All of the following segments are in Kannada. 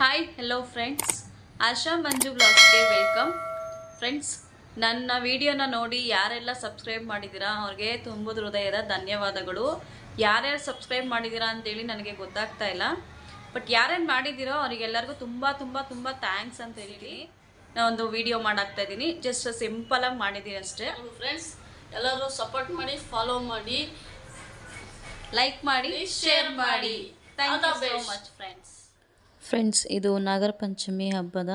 Hi hello friends Asha Manju ಬ್ಲಾಗ್ಸ್ಗೆ welcome friends ನನ್ನ ವಿಡಿಯೋನ ನೋಡಿ ಯಾರೆಲ್ಲ ಸಬ್ಸ್ಕ್ರೈಬ್ ಮಾಡಿದ್ದೀರಾ ಅವ್ರಿಗೆ ತುಂಬದ ಹೃದಯದ ಧನ್ಯವಾದಗಳು. ಯಾರ್ಯಾರು ಸಬ್ಸ್ಕ್ರೈಬ್ ಮಾಡಿದ್ದೀರಾ ಅಂತೇಳಿ ನನಗೆ ಗೊತ್ತಾಗ್ತಾ ಇಲ್ಲ. ಬಟ್ ಯಾರೇನು ಮಾಡಿದ್ದೀರೋ ಅವರಿಗೆಲ್ಲರಿಗೂ ತುಂಬ ತುಂಬ ತುಂಬ ಥ್ಯಾಂಕ್ಸ್ ಅಂತ ಹೇಳಿ ನಾನು ಒಂದು ವಿಡಿಯೋ ಮಾಡಾಕ್ತಾ ಇದ್ದೀನಿ. ಜಸ್ಟ್ ಸಿಂಪಲಾಗಿ ಮಾಡಿದ್ದೀನಿ ಅಷ್ಟೇ. ಫ್ರೆಂಡ್ಸ್ ಎಲ್ಲರೂ ಸಪೋರ್ಟ್ ಮಾಡಿ ಫಾಲೋ ಮಾಡಿ. ಲೈಕ್ ಮಾಡಿ ಶೇರ್ ಮಾಡಿ. Thank you so much friends friends, ಇದು ನಾಗರ ಪಂಚಮಿ ಹಬ್ಬದ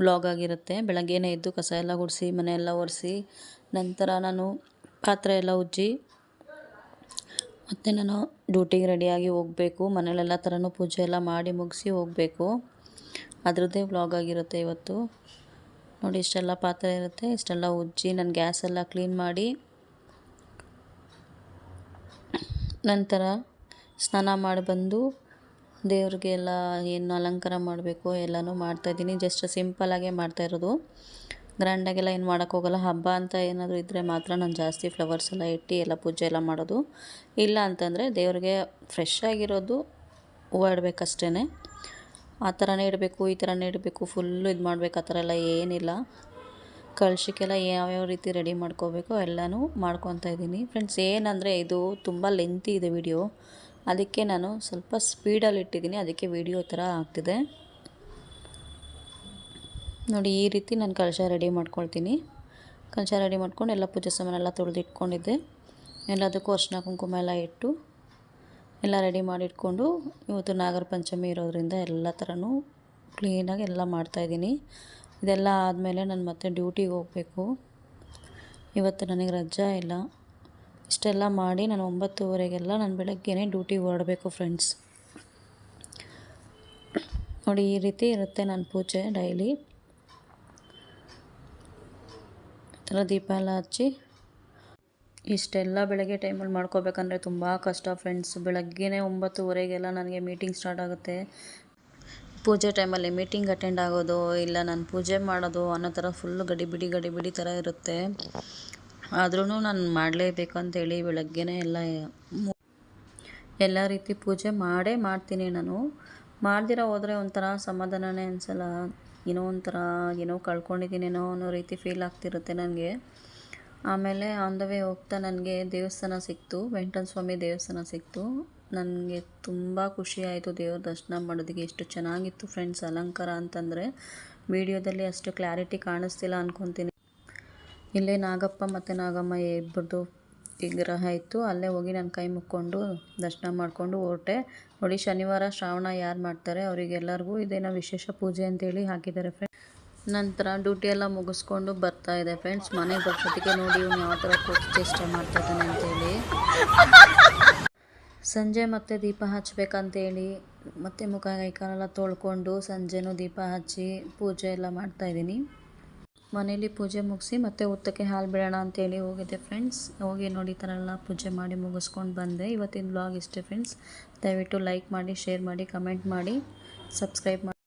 ವ್ಲಾಗ್ ಆಗಿರುತ್ತೆ. ಬೆಳಗ್ಗೆನೇ ಎದ್ದು ಕಸ ಎಲ್ಲ ಗುಡಿಸಿ ಮನೆಯೆಲ್ಲ ಒರೆಸಿ, ನಂತರ ನಾನು ಪಾತ್ರೆ ಎಲ್ಲ ಉಜ್ಜಿ, ಮತ್ತು ನಾನು ಡ್ಯೂಟಿಗೆ ರೆಡಿಯಾಗಿ ಹೋಗಬೇಕು. ಮನೇಲೆಲ್ಲ ಥರನೂ ಪೂಜೆ ಎಲ್ಲ ಮಾಡಿ ಮುಗಿಸಿ ಹೋಗಬೇಕು. ಅದರದ್ದೇ ವ್ಲಾಗ್ ಆಗಿರುತ್ತೆ ಇವತ್ತು. ನೋಡಿ, ಇಷ್ಟೆಲ್ಲ ಪಾತ್ರೆ ಇರುತ್ತೆ. ಇಷ್ಟೆಲ್ಲ ಉಜ್ಜಿ, ನಾನು ಗ್ಯಾಸ್ ಎಲ್ಲ ಕ್ಲೀನ್ ಮಾಡಿ, ನಂತರ ಸ್ನಾನ ಮಾಡಿ ಬಂದು ದೇವ್ರಿಗೆ ಎಲ್ಲ ಏನು ಅಲಂಕಾರ ಮಾಡಬೇಕು ಎಲ್ಲನೂ ಮಾಡ್ತಾಯಿದ್ದೀನಿ ಜಸ್ಟ್ ಸಿಂಪಲಾಗೆ ಮಾಡ್ತಾ ಇರೋದು. ಗ್ರ್ಯಾಂಡಾಗೆಲ್ಲ ಏನು ಮಾಡೋಕ್ಕೆ ಹೋಗಲ್ಲ. ಹಬ್ಬ ಅಂತ ಏನಾದರೂ ಇದ್ದರೆ ಮಾತ್ರ ನಾನು ಜಾಸ್ತಿ ಫ್ಲವರ್ಸ್ ಎಲ್ಲ ಇಟ್ಟು ಎಲ್ಲ ಪೂಜೆ ಎಲ್ಲ ಮಾಡೋದು. ಇಲ್ಲ ಅಂತಂದರೆ ದೇವ್ರಿಗೆ ಫ್ರೆಶ್ ಆಗಿರೋದು ಹೂವು ಇಡಬೇಕಷ್ಟೇ ಆ ಥರನೇ ಇಡಬೇಕು, ಈ ಥರನೇ ಇಡಬೇಕು ಫುಲ್ಲು ಇದು ಮಾಡಬೇಕು, ಆ ಥರ ಎಲ್ಲ ಏನಿಲ್ಲ. ಕಳ್ಸಕ್ಕೆಲ್ಲ ಯಾವ್ಯಾವ ರೀತಿ ರೆಡಿ ಮಾಡ್ಕೋಬೇಕು ಎಲ್ಲನೂ ಮಾಡ್ಕೊತಾ ಇದ್ದೀನಿ. ಫ್ರೆಂಡ್ಸ್ ಏನಂದರೆ ಇದು ತುಂಬ ಲೆಂತಿ ಇದೆ ವಿಡಿಯೋ ಅದಕ್ಕೆ ನಾನು ಸ್ವಲ್ಪ ಸ್ಪೀಡಲ್ಲಿ ಇಟ್ಟಿದ್ದೀನಿ. ಅದಕ್ಕೆ ವಿಡಿಯೋ ಥರ ಆಗ್ತಿದೆ. ನೋಡಿ, ಈ ರೀತಿ ನಾನು ಕಳಶ ರೆಡಿ ಮಾಡ್ಕೊಳ್ತೀನಿ. ಕಳಶ ರೆಡಿ ಮಾಡ್ಕೊಂಡು ಎಲ್ಲ ಪೂಜೆ ಸಾಮಾನೆಲ್ಲ ತೊಳೆದು ಇಟ್ಕೊಂಡಿದ್ದೆ ಎಲ್ಲದಕ್ಕೂ ಅರ್ಶಿನ ಕುಂಕುಮ ಎಲ್ಲ ಇಟ್ಟು ಎಲ್ಲ ರೆಡಿ ಮಾಡಿ ಇಟ್ಕೊಂಡು ಇವತ್ತು ನಾಗರ ಪಂಚಮಿ ಇರೋದ್ರಿಂದ ಎಲ್ಲ ಥರನೂ ಕ್ಲೀನಾಗಿ ಎಲ್ಲ ಮಾಡ್ತಾಯಿದ್ದೀನಿ ಇದೆಲ್ಲ ಆದಮೇಲೆ ನಾನು ಮತ್ತೆ ಡ್ಯೂಟಿಗೆ ಹೋಗಬೇಕು. ಇವತ್ತು ನನಗೆ ರಜಾ ಇಲ್ಲ. ಇಷ್ಟೆಲ್ಲ ಮಾಡಿ ನಾನು ಒಂಬತ್ತುವರೆಗೆಲ್ಲ ನಾನು ಬೆಳಗ್ಗೆನೇ ಡ್ಯೂಟಿಗೆ ಹೊರಡಬೇಕು ಫ್ರೆಂಡ್ಸ್. ನೋಡಿ, ಈ ರೀತಿ ಇರುತ್ತೆ ನನ್ನ ಪೂಜೆ ಡೈಲಿ. ಥರ ದೀಪ ಎಲ್ಲ ಹಚ್ಚಿ ಇಷ್ಟೆಲ್ಲ ಬೆಳಗ್ಗೆ ಟೈಮಲ್ಲಿ ಮಾಡ್ಕೋಬೇಕಂದ್ರೆ ತುಂಬ ಕಷ್ಟ ಫ್ರೆಂಡ್ಸ್. ಬೆಳಗ್ಗೆನೇ ಒಂಬತ್ತುವರೆಗೆಲ್ಲ ನನಗೆ ಮೀಟಿಂಗ್ ಸ್ಟಾರ್ಟ್ ಆಗುತ್ತೆ. ಪೂಜೆ ಟೈಮಲ್ಲಿ ಮೀಟಿಂಗ್ ಅಟೆಂಡ್ ಆಗೋದು ಇಲ್ಲ ನಾನು ಪೂಜೆ ಮಾಡೋದು ಅನ್ನೋ ಥರ ಫುಲ್ಲು ಗಡಿಬಿಡಿ ಗಡಿಬಿಡಿ ಥರ ಇರುತ್ತೆ. ಆದ್ರೂ ನಾನು ಮಾಡಲೇಬೇಕು ಅಂತೇಳಿ ಬೆಳಗ್ಗೆನೇ ಎಲ್ಲ ಎಲ್ಲ ರೀತಿ ಪೂಜೆ ಮಾಡೇ ಮಾಡ್ತೀನಿ ನಾನು. ಮಾಡ್ದಿರ ಹೋದರೆ ಒಂಥರ ಸಮಾಧಾನನೇ ಅನ್ಸಲ್ಲ. ಏನೋ ಒಂಥರ ಏನೋ ಕಳ್ಕೊಂಡಿದ್ದೀನೇನೋ ಅನ್ನೋ ರೀತಿ ಫೀಲ್ ಆಗ್ತಿರುತ್ತೆ ನನಗೆ ಆಮೇಲೆ ಆನ್ ದ ವೇ ಹೋಗ್ತಾ ನನಗೆ ದೇವಸ್ಥಾನ ಸಿಕ್ತು. ವೆಂಕಟನ ಸ್ವಾಮಿ ದೇವಸ್ಥಾನ ಸಿಕ್ತು. ನನಗೆ ತುಂಬ ಖುಷಿ ಆಯಿತು ದೇವ್ರ ದರ್ಶನ ಮಾಡೋದಕ್ಕೆ. ಎಷ್ಟು ಚೆನ್ನಾಗಿತ್ತು ಫ್ರೆಂಡ್ಸ್ ಅಲಂಕಾರ ಅಂತಂದರೆ. ವಿಡಿಯೋದಲ್ಲಿ ಅಷ್ಟು ಕ್ಲಾರಿಟಿ ಕಾಣಿಸ್ತಿಲ್ಲ ಅಂದ್ಕೊತೀನಿ ಇಲ್ಲೇ ನಾಗಪ್ಪ ಮತ್ತು ನಾಗಮ್ಮ ಇಬ್ಬರದು ವಿಗ್ರಹ ಇತ್ತು. ಅಲ್ಲೇ ಹೋಗಿ ನಾನು ಕೈ ಮುಕ್ಕೊಂಡು ದರ್ಶನ ಮಾಡಿಕೊಂಡು ಹೊರಟೆ. ನೋಡಿ, ಶನಿವಾರ ಶ್ರಾವಣ ಯಾರು ಮಾಡ್ತಾರೆ, ಅವರಿಗೆಲ್ಲರಿಗೂ ಇದೇನೋ ವಿಶೇಷ ಪೂಜೆ ಅಂತೇಳಿ ಹಾಕಿದ್ದಾರೆ ಫ್ರೆಂಡ್ಸ್ ನಂತರ ಡ್ಯೂಟಿ ಎಲ್ಲ ಮುಗಿಸ್ಕೊಂಡು ಬರ್ತಾ ಇದೆ ಫ್ರೆಂಡ್ಸ್ ಮನೆಗೆ ಬರ್ಸೋದಕ್ಕೆ ನೋಡಿ ಇವ್ನು ಯಾವ ಥರ ಕೊಟ್ಟು ಚೇಷ್ಟೆ ಮಾಡ್ತಾಯಿದ್ದಾನೆ ಅಂತೇಳಿ. ಸಂಜೆ ಮತ್ತೆ ದೀಪ ಹಚ್ಚಬೇಕಂತೇಳಿ ಮತ್ತೆ ಮುಖ ಕೈಕಾಲೆಲ್ಲ ತೊಳ್ಕೊಂಡು ಸಂಜೆನೂ ದೀಪ ಹಚ್ಚಿ ಪೂಜೆ ಎಲ್ಲ ಮಾಡ್ತಾಯಿದ್ದೀನಿ ಮನೇಲಿ ಪೂಜೆ ಮುಗಿಸಿ ಮತ್ತೆ ಉತ್ತಕ್ಕೆ ಹಾಲು ಬಿಡೋಣ ಅಂತೇಳಿ ಹೋಗಿದ್ದೆ ಫ್ರೆಂಡ್ಸ್ ಹೋಗಿ ನೋಡಿ ಥರ ಎಲ್ಲ ಪೂಜೆ ಮಾಡಿ ಮುಗಿಸ್ಕೊಂಡು ಬಂದೆ. ಇವತ್ತಿನ ಬ್ಲಾಗ್ ಇಷ್ಟೇ ಫ್ರೆಂಡ್ಸ್ ದಯವಿಟ್ಟು ಲೈಕ್ ಮಾಡಿ ಶೇರ್ ಮಾಡಿ ಕಮೆಂಟ್ ಮಾಡಿ ಸಬ್ಸ್ಕ್ರೈಬ್ ಮಾಡಿ.